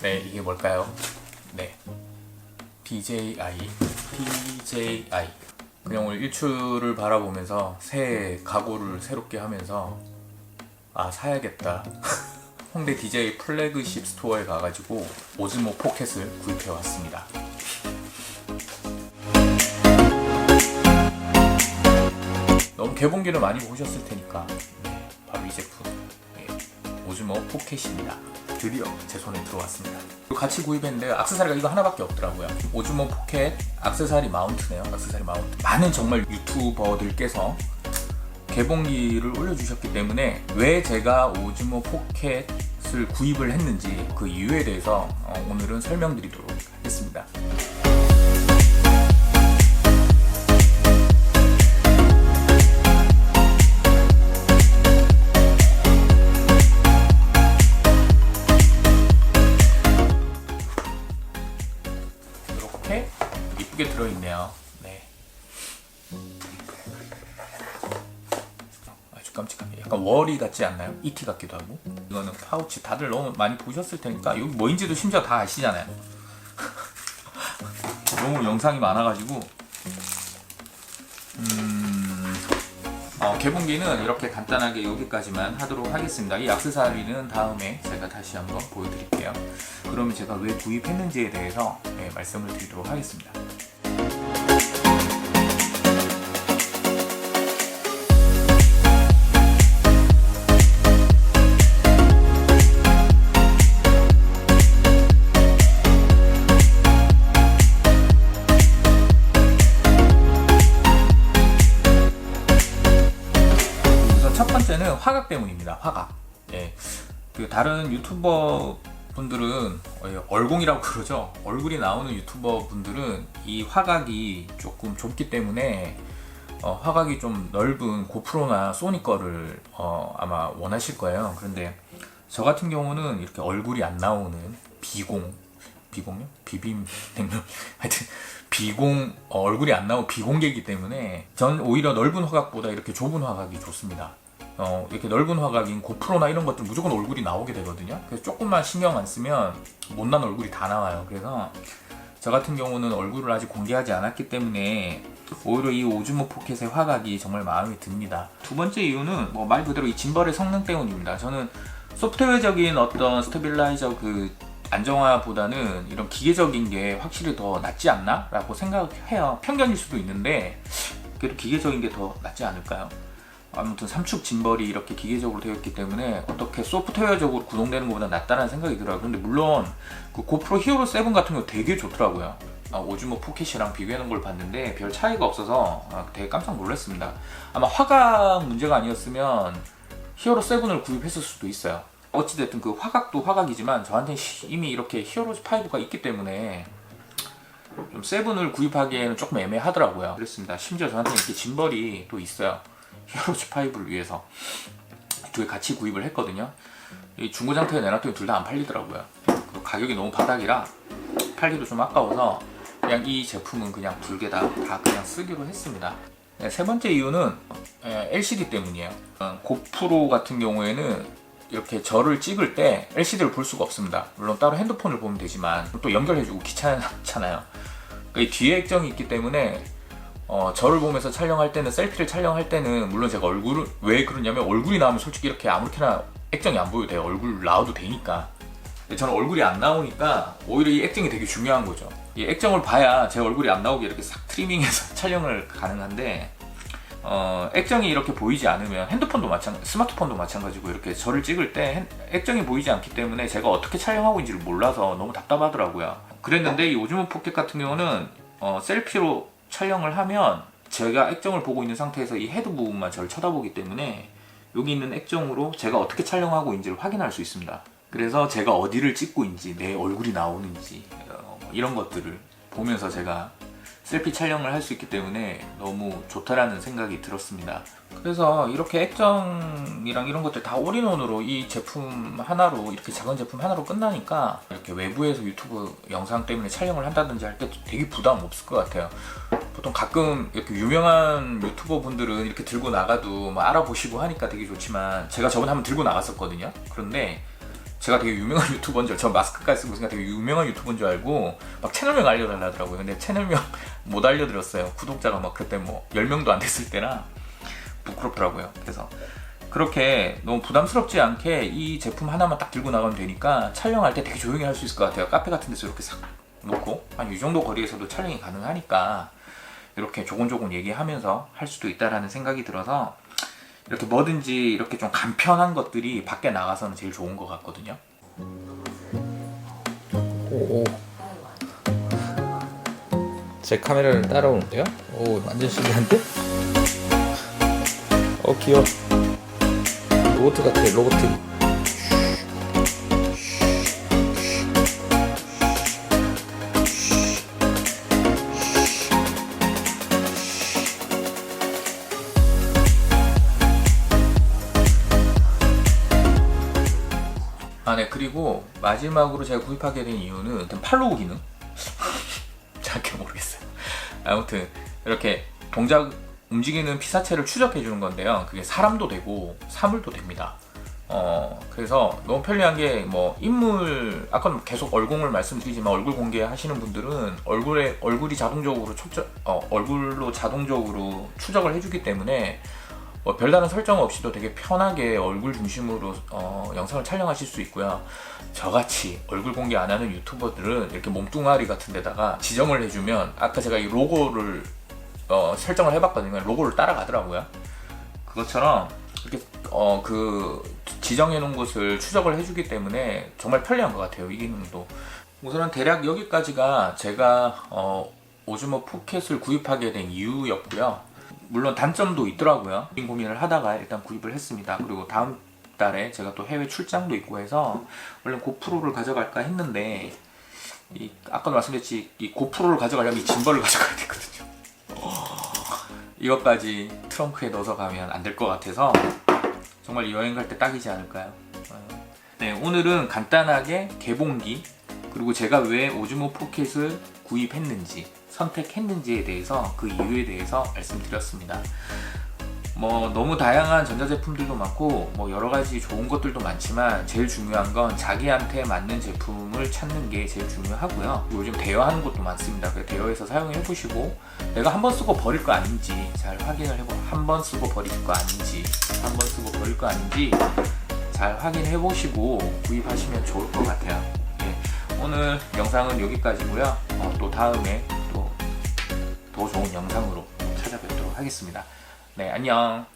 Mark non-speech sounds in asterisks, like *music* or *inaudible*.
네, 이게 뭘까요? 네. DJI. DJI. 그냥 오늘 일출을 바라보면서 새해 각오를 새롭게 하면서 아, 사야겠다. *laughs* 홍대 DJ 플래그십 스토어에 가가지고 오즈모 포켓을 구입해 왔습니다. 너무 개봉기를 많이 보셨을 테니까 네, 바로 이 제품 예, 오즈모 포켓입니다. 드디어 제 손에 들어왔습니다. 같이 구입했는데 악세사리가 이거 하나밖에 없더라고요. 오즈모 포켓 악세사리 마운트네요. 악세사리 마운트. 많은 정말 유튜버들께서 개봉기를 올려주셨기 때문에 왜 제가 오즈모 포켓을 구입을 했는지 그 이유에 대해서 어, 오늘은 설명드리도록 하겠습니다. 있네요. 네. 아주 깜찍하게 약간 워리 같지 않나요? 이티 같기도 하고. 이거는 파우치 다들 너무 많이 보셨을 테니까 여기 뭐인지도 심지어 다 아시잖아요. *laughs* 너무 영상이 많아가지고. 음, 어, 개봉기는 이렇게 간단하게 여기까지만 하도록 하겠습니다. 이 액세서리는 다음에 제가 다시 한번 보여드릴게요. 그러면 제가 왜 구입했는지에 대해서 네, 말씀을 드리도록 하겠습니다 다른 유튜버 분들은 어, 얼공이라고 *laughs* 그러죠. 얼굴이 나오는 유튜버 분들은 이 화각이 조금 좁기 때문에 어, 화각이 좀 넓은 고프로나 소니 거를 어, 아마 원하실 거예요. 그런데 저 같은 경우는 이렇게 얼굴이 안 나오는 비공 비공요? 비빔 냉면 *laughs* 하여튼 비공 어, 얼굴이 안 나오는 비공개이기 때문에 전 오히려 넓은 화각보다 이렇게 좁은 화각이 좋습니다. 어, 이렇게 넓은 화각인 고프로나 이런 것들 무조건 얼굴이 나오게 되거든요. 그래서 조금만 신경 안 쓰면 못난 얼굴이 다 나와요. 그래서 저 같은 경우는 얼굴을 아직 공개하지 않았기 때문에 오히려 이 오즈모 포켓의 화각이 정말 마음에 듭니다. 두 번째 이유는 뭐 말 그대로 이 짐벌의 성능 때문입니다. 저는 소프트웨어적인 어떤 스테빌라이저 그 안정화보다는 이런 기계적인 게 확실히 더 낫지 않나? 라고 생각해요. 편견일 수도 있는데 그래도 기계적인 게 더 낫지 않을까요? 아무튼 삼축 짐벌이 이렇게 기계적으로 되어 있기 때문에 어떻게 소프트웨어적으로 구동되는 것보다 낫다는 생각이 들어요. 근데 물론 그 고프로 히어로 7 같은 거 되게 좋더라고요. 아, 오즈모 포켓이랑 비교해놓은 걸 봤는데 별 차이가 없어서 아, 되게 깜짝 놀랐습니다. 아마 화각 문제가 아니었으면 히어로 7을 구입했을 수도 있어요. 어찌됐든 그 화각도 화각이지만 저한테는 시- 이미 이렇게 히어로즈 5가 있기 때문에 좀 세븐을 구입하기에는 조금 애매하더라고요. 그렇습니다. 심지어 저한테 이렇게 짐벌이 또 있어요. 히어로즈 5를 위해서 두 개 같이 구입을 했거든요. 이 중고 상태에 내놨더니 둘 다 안 팔리더라고요. 가격이 너무 바닥이라 팔기도 좀 아까워서 그냥 이 제품은 그냥 두 개 다 다 그냥 쓰기로 했습니다. 네, 세 번째 이유는 에, LCD 때문이에요. 어, 고프로 같은 경우에는 이렇게 저를 찍을 때 LCD를 볼 수가 없습니다. 물론 따로 핸드폰을 보면 되지만 또 연결해주고 귀찮잖아요. *laughs* 이 뒤에 액정이 있기 때문에 어, 저를 보면서 촬영할 때는 셀피를 촬영할 때는 물론 제가 얼굴을 왜 그러냐면 얼굴이 나오면 솔직히 이렇게 아무렇게나 액정이 안 보여도 돼요. 얼굴 나와도 되니까. 근데 저는 얼굴이 안 나오니까 오히려 이 액정이 되게 중요한 거죠. 이 액정을 봐야 제 얼굴이 안 나오게 이렇게 싹 트리밍해서 *laughs* 촬영을 가능한데 어, 액정이 이렇게 보이지 않으면 핸드폰도 마찬 스마트폰도 마찬가지고 이렇게 저를 찍을 때 핸- 액정이 보이지 않기 때문에 제가 어떻게 촬영하고 있는지를 몰라서 너무 답답하더라고요. 그랬는데 이 오즈모 포켓 같은 경우는 어, 셀피로 촬영을 하면 제가 액정을 보고 있는 상태에서 이 헤드 부분만 저를 쳐다보기 때문에 여기 있는 액정으로 제가 어떻게 촬영하고 있는지를 확인할 수 있습니다. 그래서 제가 어디를 찍고 있는지 내 얼굴이 나오는지 어, 이런 것들을 보면서 제가 셀피 촬영을 할 수 있기 때문에 너무 좋다라는 생각이 들었습니다. 그래서 이렇게 액정이랑 이런 것들 다 올인원으로 이 제품 하나로 이렇게 작은 제품 하나로 끝나니까 이렇게 외부에서 유튜브 영상 때문에 촬영을 한다든지 할 때 되게 부담 없을 것 같아요. 보통 가끔 이렇게 유명한 유튜버 분들은 이렇게 들고 나가도 뭐 알아보시고 하니까 되게 좋지만 제가 저번에 한번 들고 나갔었거든요. 그런데 제가 되게 유명한 *laughs* 유튜버인 줄, 저 마스크까지 쓰고 있으니까 되게 유명한 유튜버인 줄 알고 막 채널명 알려달라 하더라고요. 근데 채널명 *laughs* 못 알려드렸어요. 구독자가 막 그때 뭐 10명도 안 됐을 때라 부끄럽더라고요. 그래서 그렇게 너무 부담스럽지 않게 이 제품 하나만 딱 들고 나가면 되니까 촬영할 때 되게 조용히 할 수 있을 것 같아요. 카페 같은 데서 이렇게 싹 놓고 한 이 정도 거리에서도 촬영이 가능하니까 이렇게 조곤조곤 얘기하면서 할 수도 있다라는 생각이 들어서 이렇게 뭐든지 이렇게 좀 간편한 것들이 밖에 나가서는 제일 좋은 것 같거든요. 오. 제 카메라를 따라오는데요? 오, 완전 신기한데? 어, 귀여워. 로봇 같아, 로봇. 아, 네. 그리고 마지막으로 제가 구입하게 된 이유는 일단 팔로우 기능. *laughs* 정확히 모르겠어요. 아무튼 이렇게 동작 움직이는 피사체를 추적해 주는 건데요. 그게 사람도 되고 사물도 됩니다. 어 그래서 너무 편리한 게 뭐 인물 아까 계속 얼굴을 말씀드리지만 얼굴 공개하시는 분들은 얼굴에 얼굴이 자동적으로 촉적 어, 얼굴로 자동적으로 추적을 해주기 때문에 뭐 별다른 설정 없이도 되게 편하게 얼굴 중심으로 어, 영상을 촬영하실 수 있고요. 저같이 얼굴 공개 안 하는 유튜버들은 이렇게 몸뚱아리 같은 데다가 지정을 해주면 아까 제가 이 로고를 어, 설정을 해봤거든요. 로고를 따라가더라고요. 그것처럼 이렇게 어, 그 지정해 놓은 곳을 추적을 해주기 때문에 정말 편리한 것 같아요. 이 기능도. 우선은 대략 여기까지가 제가 어, 오즈모 포켓을 구입하게 된 이유였고요. 물론 단점도 있더라고요. 고민을 하다가 일단 구입을 했습니다. 그리고 다음 달에 제가 또 해외 출장도 있고 해서 원래 고프로를 가져갈까 했는데 이 아까도 말씀드렸지 이 고프로를 가져가려면 이 짐벌을 *laughs* 가져가야 되거든요. 이것까지 트렁크에 넣어서 가면 안 될 것 같아서 정말 여행 갈 때 딱이지 않을까요? 어. 네, 오늘은 간단하게 개봉기 그리고 제가 왜 오즈모 포켓을 구입했는지 선택했는지에 대해서 그 이유에 대해서 말씀드렸습니다. 뭐 너무 다양한 전자제품들도 많고 뭐 여러 가지 좋은 것들도 많지만 제일 중요한 건 자기한테 맞는 제품을 찾는 게 제일 중요하고요. 요즘 대여하는 것도 많습니다. 그래서 대여해서 사용해 보시고 내가 한 번 쓰고 버릴 거 아닌지 잘 확인을 해보. 한 번 쓰고 버릴 거 아닌지, 한 번 쓰고 버릴 거 아닌지 잘 확인해 보시고 구입하시면 좋을 것 같아요. 예, 오늘 영상은 여기까지고요. 어, 또 다음에 또 더 좋은 영상으로 찾아뵙도록 하겠습니다. 네, 안녕.